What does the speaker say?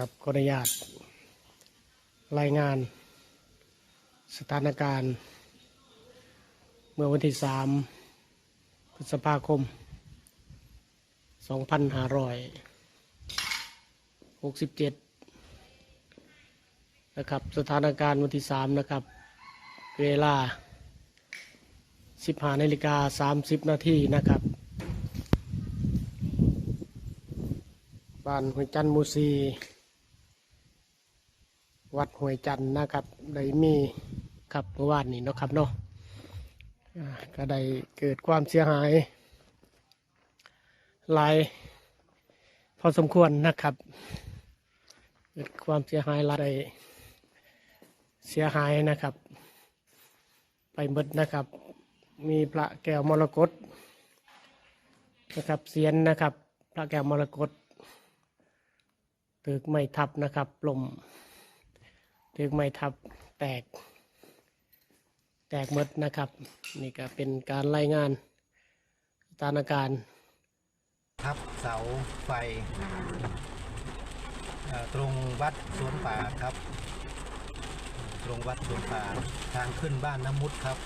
กับขออนุญาตรายงาน สถานการณ์ เมื่อวันที่สามพฤษภาคม 2567 นะครับ สถานการณ์วันที่สามนะครับ เวลา 15นาฬิกา30 นาทีนะครับบ้านห้วจันมูซี วัดห้วยจันทร์นะครับได้มีครับเมื่อวานนี้นะครับเนาะก็ได้เกิดความเสียหายหลายพอสมควรนะครับ เกิดความเสียหายหลายเสียหายนะครับ ไปหมดนะครับ มีพระแก้วมรกตนะครับเสียนนะครับ พระแก้วมรกตตึกไม่ทับนะครับลม ตึกไม่ทับแตก แตกหมดนะครับ นี่ก็เป็นการรายงานสถานการณ์ทับเสาไฟตรงวัดสวนป่าครับ ตรงวัดสวนป่าทางขึ้นบ้านน้ำมุดครับ